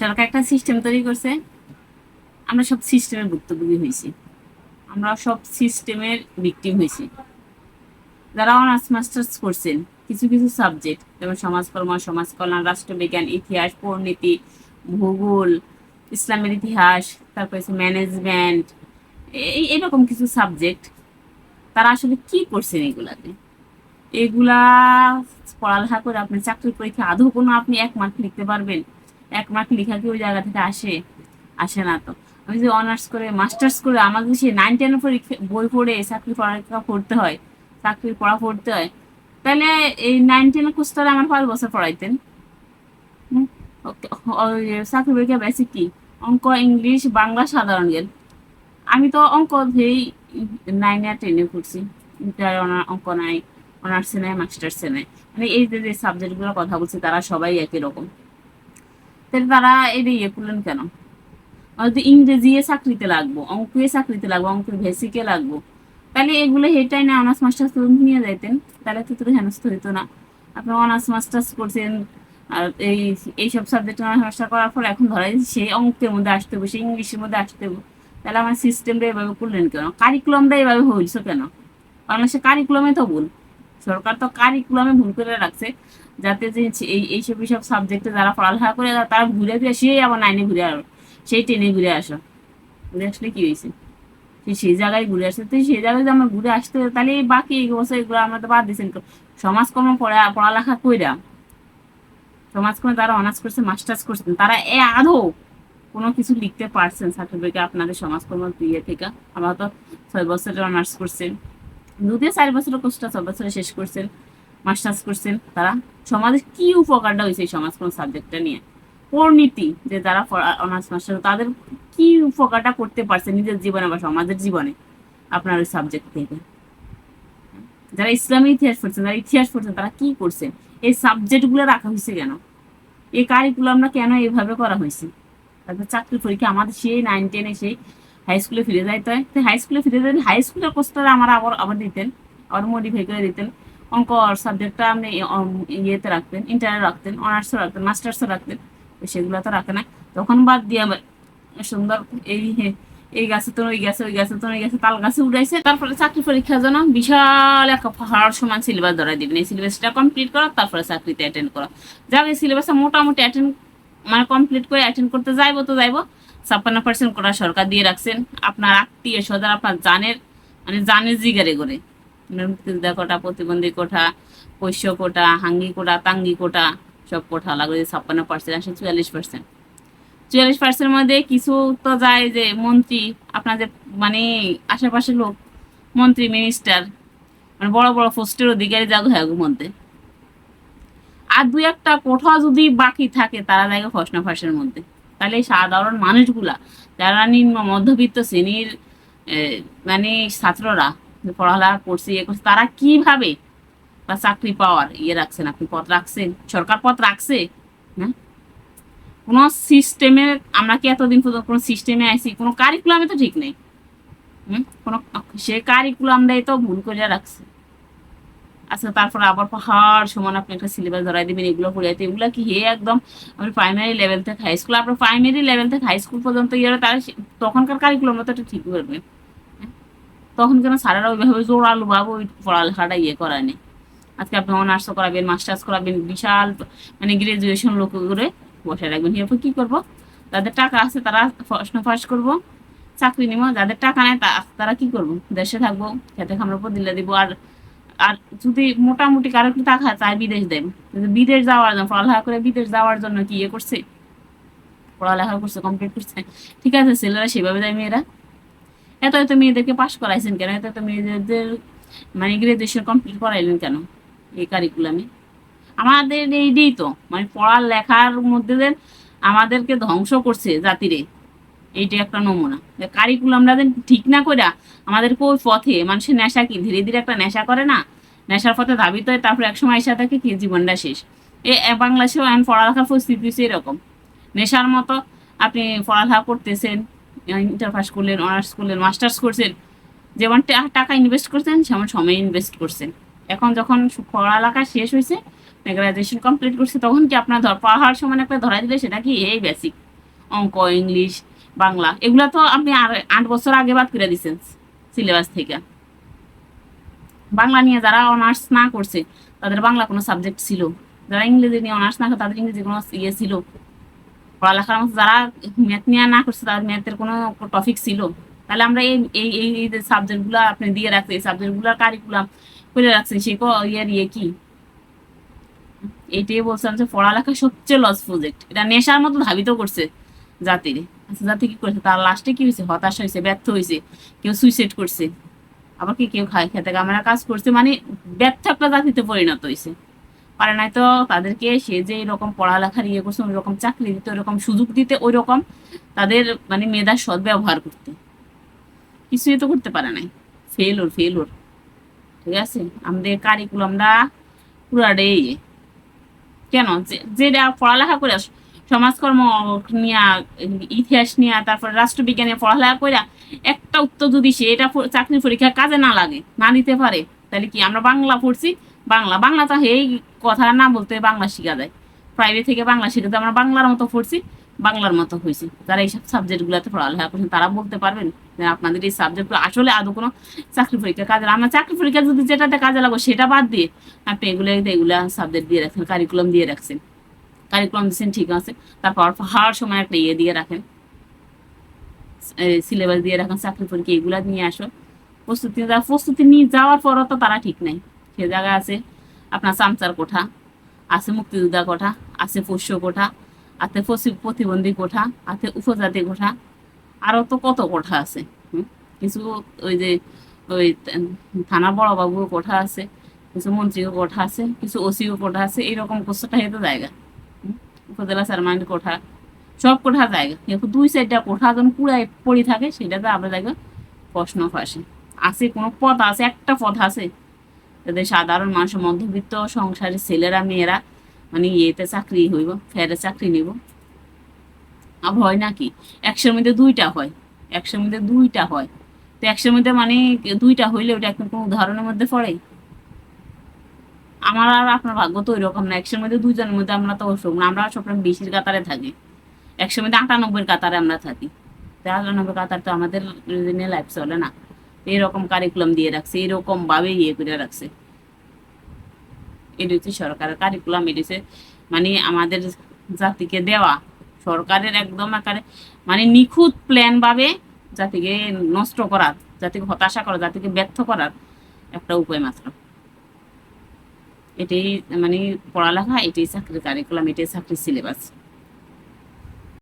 সরকার একটা সিস্টেম তৈরি করছে। আমরা সব সিস্টেমের ভুক্তভোগী হয়েছি। আমরা সব সিস্টেমের ভিকটিম হয়েছি। যারা অনার্স মাস্টার্স করছেন, কিছু কিছু সাবজেক্ট যেমন সমাজকর্ম সমাজ কল্যাণ রাষ্ট্রবিজ্ঞান ইতিহাস পরিণীতি ভূগোল, ইসলামের ইতিহাস, তারপর হচ্ছে ম্যানেজমেন্ট এই এরকম কিছু সাবজেক্ট তারা আসলে কি করছেন এগুলাতে? এগুলা পড়ালেখা করে আপনি চাকরির পরীক্ষা, আদৌ কোনো আপনি এক মার্ক লিখতে পারবেন? এক মার্ক লেখা কি ওই জায়গা থেকে আসে আসে না তো। আমি যে অনার্স করে মাস্টার্স করে আমাকে সেই নাইন টেনের পরীক্ষা বই পড়ে চাকরি পড়ালেখা পড়তে হয় চাকরির পড়া পড়তে হয়। তাহলে এই নাইন টেনের কোর্সটা আমার পাঁচ বছর পড়াইতেন। চাকরি পরীক্ষা বেসিক কি? অঙ্ক, ইংলিশ, বাংলা, সাধারণ জ্ঞান। আমি তো অঙ্ক ধরেই নাইনে আর টেনে করছি ইন্টার অঙ্ক নাই অনার্সে নাই মাস্টার্সে নাই। মানে এই যে সাবজেক্টগুলোর কথা বলছি, তারা সবাই একই রকম। তাহলে তারা এটা ইয়ে করলেন কেন? হয়তো ইংরেজি চাকরিতে লাগবো, অঙ্ক চাকরিতে লাগবো, অঙ্কের বেসিকে লাগবো, তাহলে এগুলো হেটাই না অনার্স মাস্টার্স নিয়ে যাইতেন, তাহলে তো তোর হেনস্থ হইতো না। আপনি অনার্স মাস্টার্স করছেন, আর এই, এইসব সাবজেক্ট অনার্স মাস্টার করার পর এখন ধরা সেই অঙ্কের মধ্যে আসতে হবে, সেই ইংলিশের মধ্যে আসতে হবে, তাহলে আমার সিস্টেমটা এভাবে করলেন কেন? কারিকুলামটা এভাবে হয়েছে কেন? বাংলাদেশে কারিকুলামে তো ভুল। সরকার তো কারিকুলামে ভুল করে রাখছে। যাতে যে এই এইসব এইসব সাবজেক্টে যারা পড়ালেখা করে তারা ঘুরে ফিরে, সেই আবার নাইনে ঘুরে আসো। সেই টেনে ঘুরে আসো। ঘুরে আসলে কি হয়েছে? সে সেই জায়গায় ঘুরে আসছে তো সেই জায়গায় যদি আমরা ঘুরে আসতে তাহলে এই বাকি বছর এগুলো আমরা তো বাদ দিয়েছেন সমাজকর্ম পড়া, পড়ালেখা কইরা সমাজকর্মে তারা অনার্স করছে মাস্টার্স করছেন তারা এ আদৌ কোনো কিছু লিখতে পারছেন? সার্টিফিকেট আপনাদের সমাজকর্ম দিয়ে থেকে? আমরা তো ছয় বছরের অনার্স করছেন। যদিও চার বছরের কোর্সটা ছয় বছরে শেষ করছেন মাস্টার্স করছেন তারা। সমাজে কি উপকারটা হয়েছে এই সমাজকর্ম সাবজেক্টটা নিয়ে? পরিণীতি যে যারা অনার্স মাস্টার তাদের কি উপকারটা করতে পারছে নিজের জীবনে বা সমাজের জীবনে আপনার ওই সাবজেক্ট থেকে? যারা ইসলামী ইতিহাস পড়ছেন যারা ইতিহাস পড়ছেন তারা কি করছেন এই সাবজেক্টগুলো রাখা হয়েছে কেন? এই কারিকুলামটা কেন এইভাবে করা হয়েছে? তারপর চাকরি পরীক্ষা, আমাদের সেই নাইন টেনে সেই হাই স্কুলে ফিরে যাইতে হয়। হাই স্কুলে ফিরে যাইতে হাই স্কুলের কোর্সটা আমার আবার আবার দিতেন, আবার মডিফাই করে দিতেন। অঙ্ক সাবজেক্টটা আপনি ইয়েতে রাখতেন ইন্টারে রাখতেন অনার্সও রাখতেন মাস্টার্সও রাখতেন, তো সেগুলো তো রাখে না। তখন বাদ দিয়ে আবার সুন্দর এই এই গাছে তো ওই গাছে ওই গাছে তো ওই গাছে তাল গাছে উঠাইছে তারপরে চাকরি পরীক্ষার জন্য বিশাল একটা পাহাড় সমান সিলেবাস ধরাই দিবেন। এই সিলেবাসটা কমপ্লিট করা, তারপরে চাকরিতে অ্যাটেন্ড করা। যাক এই সিলেবাসটা মোটামুটি অ্যাটেন্ড মানে কমপ্লিট করে অ্যাটেন্ড করতে যাইবো তো যাইবো, ছাপ্পান্ন পার্সেন্ট করা সরকার দিয়ে রাখছেন। আপনার আত্মীয় স্বজন আপনার জানের মানে জানের জিগারে করে। মুক্তিযোদ্ধা কোটা প্রতিবন্ধী কোঠা পৈশ্য কোটা হাঙ্গি কোটা তাঙ্গি কোটা সব কোঠা লাগবে ছাপ্পান্ন পার্সেন্ট আসে চুয়াল্লিশ পার্সেন্ট চুয়াল্লিশ পার্সেন্টের মধ্যে কিছু তো যায় যে মন্ত্রী আপনার যে মানে আশেপাশের লোক, মন্ত্রী মিনিস্টার মানে বড় বড় পোস্টের অধিকারী যাগো হ্যাঁ মধ্যে। আর দুই একটা কোঠা যদি বাকি থাকে, তারা যায় প্রশ্ন ফাঁসের মধ্যে। তাহলে সাধারণ মানুষগুলা, যারা নিম্ন মধ্যবিত্ত শ্রেণির মানে ছাত্ররা যে পড়ালেখা করছে ইয়ে করছে, তারা কীভাবে বা চাকরি পাওয়ার ইয়ে রাখছেন? আপনি পথ রাখছেন? সরকার পথ রাখছে? হ্যাঁ? কোনো সিস্টেমে আমরা কি এতদিন পর্যন্ত কোনো সিস্টেমে আইছি? কোনো কারিকুলামে তো ঠিক নেই। হুম? কোনো, সে কারিকুলামটাই তো ভুল করে রাখছে। আচ্ছা তারপর আবার পাহাড় সমান আপনি একটা সিলেবাস ধরাই দিবেন, এগুলো পড়াইতে এগুলো কি হে একদম আপনি প্রাইমারি লেভেল থেকে হাই স্কুল আপনার প্রাইমারি লেভেল থেকে হাই স্কুল পর্যন্ত ইয়ে তার তখনকার কারিকুলামটা তো ঠিক করবেন? তখন কেন স্যারেরা ওইভাবে জোরালো ভাবে ওই পড়ালেখাটা ইয়ে করায়নি। আজকে আপনি অনার্স করাবেন, মাস্টার্স করাবেন, বিশাল মানে গ্রাজুয়েশন লোক করে বসে রাখবেন এরপর কি করব? যাদের টাকা আছে তারা প্রশ্ন ফাঁস করব, চাকরি নিব, যাদের টাকা নেই তারা কি করব? দেশে থাকব, খেতে খামার উপর দিলে দিব, আর আর যদি মোটামুটি কারও একটু টাকা চায় বিদেশ কিন্তু বিদেশ যাওয়ার জন্য পড়ালেখা করে বিদেশ যাওয়ার জন্য কি ইয়ে করছে? পড়ালেখা করছে কমপ্লিট করছে। ঠিক আছে, ছেলেরা সেভাবে যায় মেয়েরা। এত এত মেয়েদেরকে পাশ করাইছেন কেন? এত এত মেয়েদের মানে গ্রাজুয়েশন কমপ্লিট করাইলেন কেন এই কারিকুলামে আমাদের এইটাই তো মানে পড়ালেখার মধ্যে যে আমাদেরকে ধ্বংস করছে জাতিরে। এইটা একটা নমুনা। কারিকুলামটা যে ঠিক না করে আমাদেরকে ওই পথে? মানুষের নেশা কি? ধীরে ধীরে একটা নেশা করে না? নেশার পথে ধাবিত হয় তারপর একসময় এসে থাকে কি জীবনটা শেষ? এ বাংলাদেশেও এখন পড়ালেখার পরিস্থিতি এরকম। নেশার মতো আপনি পড়ালেখা করতেছেন ইন্টার পাস করলেন, অনার্স করলেন, মাস্টার্স করছেন, যেমন টাকা ইনভেস্ট করছেন, সেমন সময় ইনভেস্ট করছেন। এখন যখন পড়ালেখা শেষ হয়েছে গ্রাজুয়েশন কমপ্লিট করছে, তখন কি আপনার ধর পাহাড় সমান একটা ধরা দিলে সেটা কি এই বেসিক অঙ্ক ইংলিশ বাংলা, এগুলা তো আপনি আর আট বছর আগে বাদ করে দিচ্ছেন সিলেবাস থেকে। বাংলা নিয়ে যারা অনার্স না করছে, তাদের বাংলা কোনো সাবজেক্ট ছিল। যারা ইংরেজি নিয়ে অনার্স না করে, তাদের ইংরেজি কোনো ইয়ে ছিল। পড়ালেখার মতো যারা ম্যাথ নিয়ে না করছে, তাদের ম্যাথের কোনো টপিক ছিল। তাহলে আমরা এই এই এই যে সাবজেক্টগুলো আপনি দিয়ে রাখছেন, এই সাবজেক্টগুলোর কারিকুলাম করে রাখছেন, সে ইয়ার ইয়ে কি? এইটাই বলছিলাম যে পড়ালেখা সবচেয়ে লস প্রজেক্ট এটা নেশার মতো ধাবিত করছে জাতির। আচ্ছা জাতি কি করছে? তার লাস্টে কি হয়েছে? হতাশ হয়েছে, ব্যর্থ হয়েছে, কেউ সুইসাইড করছে। আবার কি কেউ খায়? খেতে আমরা কাজ করছে মানে ব্যর্থ একটা জাতিতে পরিণত হয়েছে। পারে নাই তো, তাদেরকে সে যে এরকম পড়ালেখার ইয়ে করছে ওই রকম চাকরি দিতে ওরকম সুযোগ দিতে ওই রকম তাদের মানে মেধার সৎ ব্যবহার করতে। কিছুই তো করতে পারে নাই। ফেল ওর ফেল ওর ঠিক আছে? আমাদের কারিকুলামটা পুরাটাই ইয়ে। কেন? যে- যেটা পড়ালেখা করে সমাজকর্ম নিয়ে, ইতিহাস নিয়ে, তারপর রাষ্ট্রবিজ্ঞানে পড়ালেখা করে একটা উত্তর যদি সে এটা চাকরি পরীক্ষা কাজে না লাগে, না দিতে পারে, তাহলে কি আমরা বাংলা পড়ছি? বাংলা। বাংলা তো এই কথা না বলতে বাংলা শেখা যায়। প্রাইভেট থেকে বাংলা শিখে আমরা বাংলার মতো পড়ছি, বাংলার মতো হয়েছি যারা এইসব সাবজেক্টগুলোতে পড়ালেখা করছেন, তারা বলতে পারবেন আপনাদের এই সাবজেক্টগুলো আসলে আদৌ কোনো চাকরি পরীক্ষা কাজে আমরা চাকরি পরীক্ষা যদি যেটাতে কাজে লাগো সেটা বাদ দিয়ে আপনি এগুলো, এগুলা সাবজেক্ট দিয়ে রাখছেন কারিকুলাম দিয়ে রাখছেন। কারিকুলাম দিচ্ছেন ঠিক আছে। তারপর হার সময় একটা ইয়ে দিয়ে রাখেন। সিলেবাস দিয়ে রাখেন, চাকরি পরীক্ষা এগুলা নিয়ে আসো প্রস্তুতি প্রস্তুতি নিয়ে যাওয়ার পরও তো তারা ঠিক নাই। সে জায়গায় আছে, আপনার চামচার কোঠা, আছে মুক্তিযোদ্ধা কোঠা, আছে পোষ্য কোঠা, আছে প্রতিবন্ধী কোঠা, আছে উপজাতি কোঠা আরও তো কত কোঠা আছে কিছু ওই যে, ওই থানা বড় বাবুর কোঠা আছে, কিছু মন্ত্রীও কোঠা আছে, কিছু ওসিও কোঠা আছে, এইরকম কোথাটা হেতো জায়গা উপজেলা চেয়ারম্যানের কোঠা, সব কোঠা জায়গা, কিন্তু দুই সাইডটা কোঠা যখন পুরাই পড়ে থাকে, সেটাতে আমরা জায়গা প্রশ্ন ফাঁসে আছে কোনো পথ আছে, একটা পথ আছে যাদের সাধারণ মানুষ, মধ্যবিত্ত সংসারের ছেলেরা, মেয়েরা মানে ইয়েতে চাকরি হইব ফেরে চাকরি নিব। আর হয় নাকি একশোর মধ্যে দুইটা হয়, একশোর মধ্যে দুইটা হয়। তো একশোর মধ্যে মানে দুইটা হইলে ওটা এখন কোনো উদাহরণের মধ্যে পড়ে? আমার আর আপনার ভাগ্য তো ওইরকম না, একশোর মধ্যে দুইজনের মধ্যে আমরা তো ওসব না, আমরা সবসময় বেশির কাতারে থাকি। একশোর মধ্যে আটানব্বই কাতারে আমরা থাকি। তো আটানব্বই কাতার তো আমাদের লাইফ চলে না। এরকম কারিকুলাম দিয়ে রাখছে, এরকম ভাবে ইয়ে করে রাখছে। এটা হচ্ছে সরকারের কারিকুলাম এটা হচ্ছে মানে আমাদের জাতিকে দেওয়া। সরকারের একদম আকারে মানে নিখুঁত প্ল্যান ভাবে জাতিকে নষ্ট করার, জাতিকে হতাশা করা জাতিকে ব্যর্থ করার একটা উপায় মাত্র। এটাই মানে পড়ালেখা, এটাই চাকরির কারিকুলাম এটাই চাকরির সিলেবাস